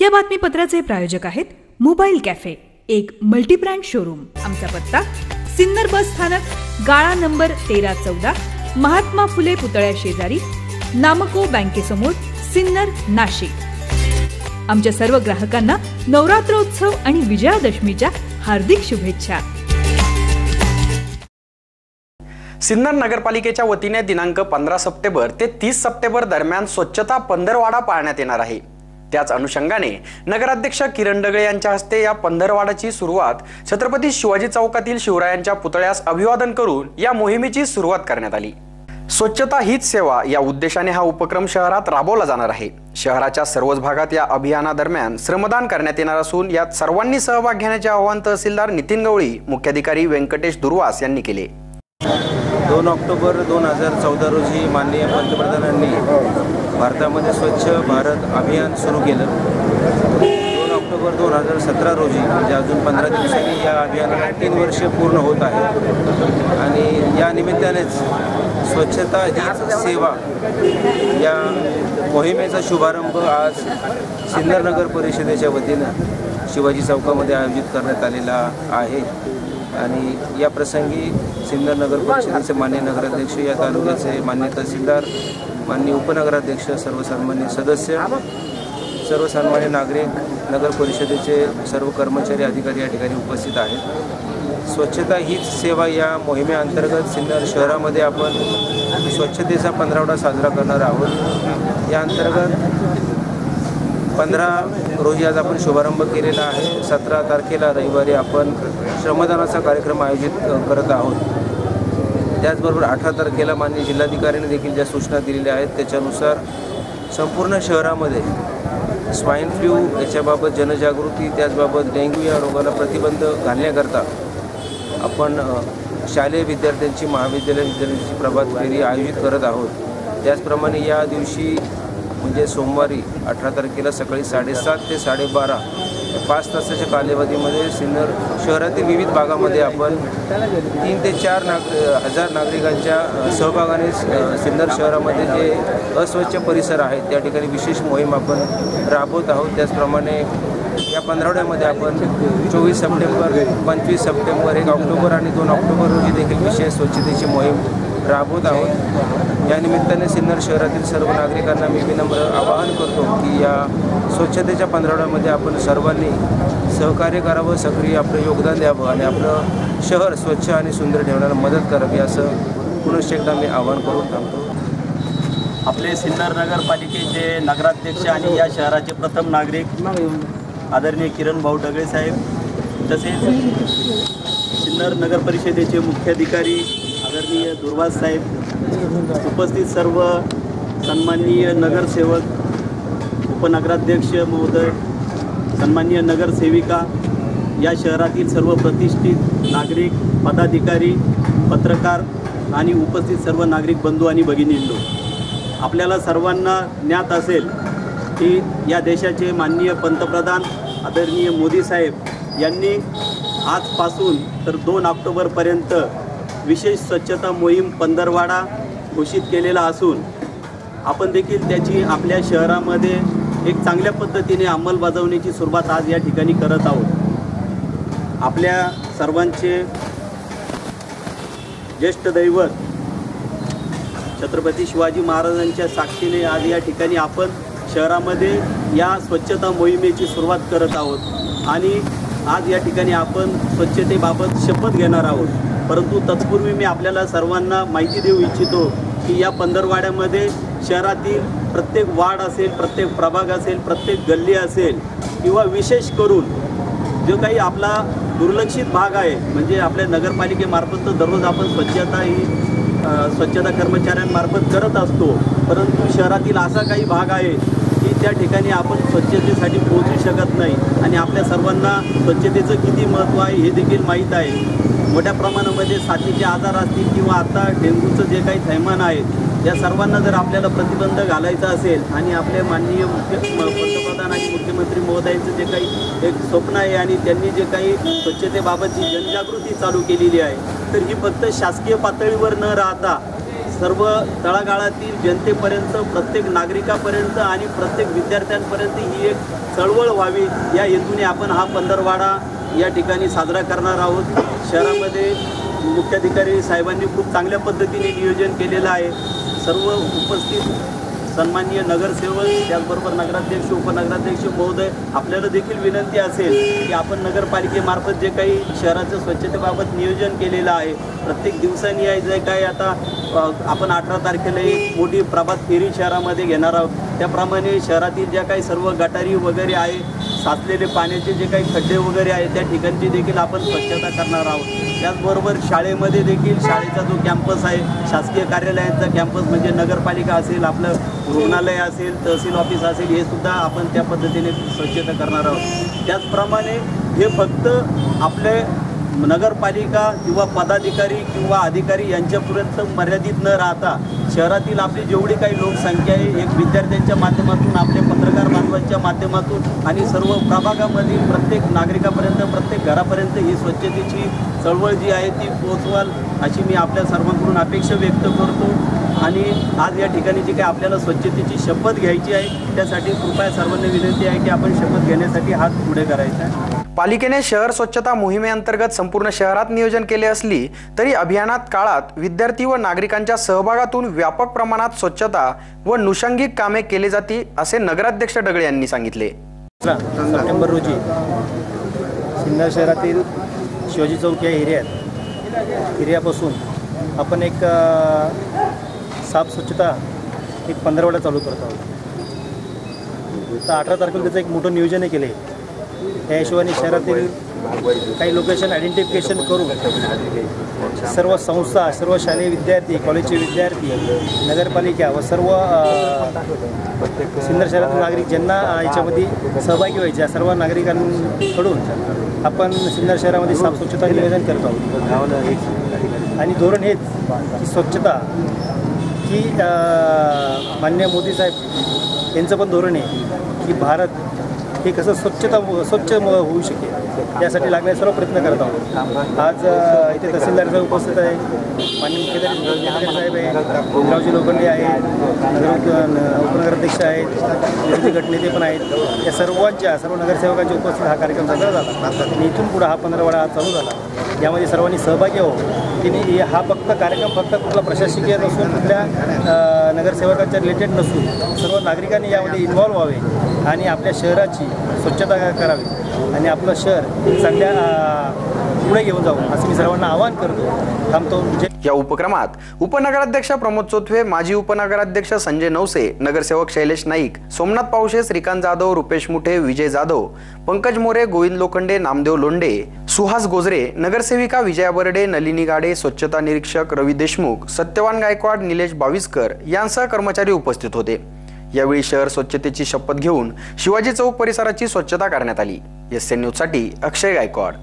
या बातमीपत्राचे प्रायोजक आहेत मोबाईल कॅफे एक मल्टीब्रँड शोरूम. आमचा पत्ता सिन्नर बस स्थानक गाळा नंबर तेरा चौदा महात्मा फुले पुतळ्या शेजारी नामको बँकेसमोर सिन्नर नाशिक. आमच्या सर्व ग्राहकांना नवरात्रोत्सव आणि विजयादशमीच्या हार्दिक शुभेच्छा. सिन्नर नगरपालिकेच्या वतीने दिनांक पंधरा सप्टेंबर ते तीस सप्टेंबर दरम्यान स्वच्छता पंधरवाडा पाळण्यात येणार आहे. त्याच अनुषंगाने नगराध्यक्ष किरण डगळे यांच्या हस्ते या पंधरवाडाची सुरुवात छत्रपती शिवाजी चौकातील शिवरायांच्या पुतळ्यास अभिवादन करून या मोहिमेची सुरुवात करण्यात आली. स्वच्छता हीच सेवा या उद्देशाने हा उपक्रम शहरात राबवला जाणार आहे. शहराच्या सर्वच भागात या अभियानादरम्यान श्रमदान करण्यात येणार असून यात सर्वांनी सहभाग घेण्याचे आवाहन तहसीलदार नितीन गवळी मुख्याधिकारी व्यंकटेश दुर्वास यांनी केले. दोन ऑक्टोबर दोन हजार चौदा रोजी माननीय पंतप्रधानांनी भारतामध्ये स्वच्छ भारत अभियान सुरू केलं. दोन ऑक्टोबर दोन हजार सतरा रोजी म्हणजे अजून पंधरा दिवसांनी या अभियानाला तीन वर्षे पूर्ण होत आहे. आणि या निमित्तानेच स्वच्छता हीच सेवा या मोहिमेचा शुभारंभ आज सिन्नर नगर परिषदेच्या वतीनं शिवाजी चौकामध्ये आयोजित करण्यात आलेला आहे. आणि या प्रसंगी सिन्नर नगर परिषदेचे मान्य नगराध्यक्ष या तालुक्याचे मान्य तहसीलदार मान्य उपनगराध्यक्ष सर्वसन्मान्य सदस्य सर्वसामान्य नागरिक नगर परिषदेचे सर्व कर्मचारी अधिकारी या ठिकाणी उपस्थित आहेत. स्वच्छता हीच सेवा या मोहिमेअंतर्गत सिन्नर शहरामध्ये आपण स्वच्छतेचा पंधरावडा साजरा करणार आहोत. या अंतर्गत पंधरा रोजी आज आपण शुभारंभ केलेला आहे. सतरा तारखेला रविवारी आपण श्रमदानाचा कार्यक्रम आयोजित करत आहोत. त्याचबरोबर अठरा तारखेला माननीय जिल्हाधिकाऱ्यांनी देखील ज्या सूचना दिलेल्या आहेत त्याच्यानुसार संपूर्ण शहरामध्ये स्वाईन फ्लू याच्याबाबत जनजागृती त्याचबाबत डेंग्यू या रोगाला प्रतिबंध घालण्याकरता आपण शालेय विद्यार्थ्यांची महाविद्यालय विद्यार्थ्यांची प्रभात फेरी आयोजित करत आहोत. त्याचप्रमाणे या दिवशी म्हणजे सोमवारी अठरा तारखेला सकाळी साडेसात ते साडेबारा पाच तासाच्या कालावधीमध्ये सिन्नर शहरातील विविध भागामध्ये आपण तीन ते चार नाग हजार नागरिकांच्या सहभागाने सिन्नर शहरामध्ये जे अस्वच्छ परिसर आहेत त्या ठिकाणी विशेष मोहीम आपण राबवत आहोत. त्याचप्रमाणे या पंधरवड्यामध्ये आपण चोवीस सप्टेंबर पंचवीस सप्टेंबर एक ऑक्टोबर आणि दोन ऑक्टोबर रोजी देखील विशेष स्वच्छतेची मोहीम राबवत आहोत. या निमित्ताने सिन्नर शहरातील सर्व नागरिकांना मी विनम्र आवाहन करतो की या स्वच्छतेच्या पंधरवड्यामध्ये आपण सर्वांनी सहकार्य करावं सक्रिय आपलं योगदान द्यावं आणि आपलं शहर स्वच्छ आणि सुंदर ठेवण्याला मदत करावी असं पुनश्च एकदा मी आवाहन करून थांबतो आपले सिन्नर नगरपालिकेचे नगराध्यक्ष आणि या शहराचे प्रथम नागरिक आदरणीय किरण भाऊ डगळे साहेब तसेच सिन्नर नगर परिषदेचे मुख्याधिकारी आदरणीय दुर्वास साहेब उपस्थित सर्व सन्माननीय नगरसेवक उपनगराध्यक्ष महोदय सन्माननीय नगरसेविका या शहरातील सर्व प्रतिष्ठित नागरिक पदाधिकारी पत्रकार आणि उपस्थित सर्व नागरिक बंधू आणि भगिनींनो आपल्याला सर्वांना ज्ञात असेल की या देशाचे माननीय पंतप्रधान आदरणीय मोदी साहेब यांनी आजपासून तर दोन ऑक्टोबरपर्यंत विशेष स्वच्छता मोहीम पंधरवाडा घोषित केलेला असून आपण देखील त्याची आपल्या शहरामध्ये एक चांगल्या पद्धतीने अंमलबजावणीची सुरुवात आज या ठिकाणी करत आहोत. आपल्या सर्वांचे ज्येष्ठ दैवत छत्रपती शिवाजी महाराजांच्या साक्षीने आज या ठिकाणी आपण शहरामध्ये या स्वच्छता मोहिमेची सुरुवात करत आहोत आणि आज या ठिकाणी आपण स्वच्छतेबाबत शपथ घेणार आहोत. परंतु तत्पूर्वी मी आपल्याला सर्वांना माहिती देऊ इच्छितो की या पंधरवाड्यामध्ये शहरातील प्रत्येक वार्ड असेल प्रत्येक प्रभाग असेल प्रत्येक गल्ली असेल किंवा विशेष करून जो काही आपला दुर्लक्षित भाग आहे म्हणजे आपल्या नगरपालिकेमार्फत तर दररोज आपण स्वच्छता ही स्वच्छता कर्मचाऱ्यांमार्फत करत असतो परंतु शहरातील असा काही भाग आहे की त्या ठिकाणी आपण स्वच्छतेसाठी पोहोचू शकत नाही आणि आपल्या सर्वांना स्वच्छतेचं किती महत्त्व आहे हे देखील माहीत आहे. मोठ्या प्रमाणामध्ये साथीचे आजार असतील किंवा आता डेंग्यूचं जे काही थैमान आहे या सर्वांना जर आपल्याला प्रतिबंध घालायचा असेल आणि आपले माननीय मुख्य पंतप्रधान आणि मुख्यमंत्री महोदयांचं जे काही एक स्वप्न आहे आणि त्यांनी जे काही स्वच्छतेबाबतची जनजागृती चालू केलेली आहे तर ही फक्त शासकीय पातळीवर न राहता सर्व तळागाळातील जनतेपर्यंत प्रत्येक नागरिकापर्यंत आणि प्रत्येक विद्यार्थ्यांपर्यंत ही एक चळवळ व्हावी या हेतूने आपण हा पंधरवाडा या ठिकाणी साजरा करणार आहोत. शहरामध्ये मुख्याधिकारी साहेबांनी खूप चांगल्या पद्धतीने नियोजन केलेलं आहे. सर्व उपस्थित सन्माननीय नगरसेवक त्याचबरोबर नगराध्यक्ष उपनगराध्यक्ष महोदय आपल्याला देखील विनंती असेल की आपण नगरपालिकेमार्फत जे काही शहराचं स्वच्छतेबाबत नियोजन केलेलं आहे प्रत्येक दिवसांनी आहे जे काही आता आपण अठरा तारखेला एक मोठी प्रभात फेरी शहरामध्ये घेणार आहोत. त्याप्रमाणे शहरातील ज्या काही सर्व गटारी वगैरे आहे साचलेले पाण्याचे जे काही खड्डे वगैरे आहेत त्या ठिकाणची देखील आपण स्वच्छता करणार आहोत. त्याचबरोबर शाळेमध्ये देखील शाळेचा जो कॅम्पस आहे शासकीय कार्यालयांचा कॅम्पस म्हणजे नगरपालिका असेल आपलं रुग्णालय असेल तहसील ऑफिस असेल हे सुद्धा आपण त्या पद्धतीने स्वच्छता करणार आहोत. त्याचप्रमाणे हे फक्त आपले नगरपालिका किंवा पदाधिकारी किंवा अधिकारी यांच्यापर्यंत मर्यादित न राहता शहरातील आपली जेवढी काही लोकसंख्या आहे एक विद्यार्थ्यांच्या माध्यमातून आपले पत्रकार बांधवांच्या माध्यमातून आणि सर्व प्रभागामधील प्रत्येक नागरिकापर्यंत प्रत्येक घरापर्यंत ही स्वच्छतेची चळवळ जी आहे ती पोचवाल अशी मी आपल्या सर्वांकडून अपेक्षा व्यक्त करतो. आणि आज या ठिकाणी जी काही आपल्याला स्वच्छतेची शपथ घ्यायची आहे त्यासाठी कृपया सर्वांना विनंती आहे की आपण शपथ घेण्यासाठी हात पुढे करायचा. आहे पालिकेने शहर स्वच्छता मोहिमेअंतर्गत संपूर्ण शहरात नियोजन केले असली तरी अभियानात काळात विद्यार्थी व नागरिकांच्या सहभागातून व्यापक प्रमाणात स्वच्छता व नुषंगिक कामे केली जाती असे नगराध्यक्ष डगळे यांनी सांगितले. सप्टेंबर रोजी सिन्नर शहरातील शिवाजी चौक या एरियात एरियापासून आपण एक साफ स्वच्छता एक पंधरवडा चालू करत. आहोत तर अठरा तारखेला त्याचं एक मोठं नियोजनही केलं. आहे त्या हिशोबाने शहरातील काही लोकेशन आयडेंटिफिकेशन करून सर्व संस्था सर्व शालेय विद्यार्थी कॉलेजचे विद्यार्थी नगरपालिका व सर्व अ, सिन्नर शहरातील नागरिक ज्यांना याच्यामध्ये सहभागी व्हायचे सर्व नागरिकांकडून आपण सिन्नर शहरामध्ये साफ स्वच्छता निवेदन करत. आहोत आणि धोरण हेच की स्वच्छता की मान्य मोदी साहेब यांचं पण धोरण आहे की भारत हे कसं स्वच्छता स्वच्छ होऊ शकेल यासाठी लागणारे सर्व प्रयत्न करत आहोत. आज इथे तहसीलदार साहेब उपस्थित आहे माननीय मुख्यमंत्री साहेब आहे रावजी लोखंडे आहेत. उपनगराध्यक्ष आहेत. विरोधी गटनेते पण आहेत. या सर्वांच्या सर्व नगरसेवकांच्या उपस्थित हा कार्यक्रम साजरा झाला. आणि इथून पुढं हा पंधरवाडा चालू झाला. यामध्ये सर्वांनी सहभागी व्हावं की हा फक्त कार्यक्रम फक्त कुठला प्रशासकीय नसून कुठल्या नगरसेवकांच्या रिलेटेड नसून सर्व नागरिकांनी यामध्ये इन्व्हॉल्व व्हावे. आणि आपल्या शहराची स्वच्छता करावी. आणि आपलं शहर चांगल्या पुढे घेऊन जाऊ असं मी सर्वांना आवाहन करतो. थांबतो. या उपक्रमात उपनगराध्यक्ष प्रमोद चोथवे माजी उपनगराध्यक्ष संजय नवसे नगरसेवक शैलेश नाईक सोमनाथ पावशे श्रीकांत जाधव रुपेश मुठे विजय जाधव पंकज मोरे गोविंद लोखंडे नामदेव लोंडे सुहास गोजरे नगरसेविका विजया बर्डे नलिनी गाडे स्वच्छता निरीक्षक रवी देशमुख सत्यवान गायकवाड निलेश बाविस्कर यांसह कर्मचारी उपस्थित होते. यावेळी शहर स्वच्छतेची शपथ घेऊन शिवाजी चौक परिसराची स्वच्छता करण्यात आली. एस एन न्यूजसाठी अक्षय गायकवाड.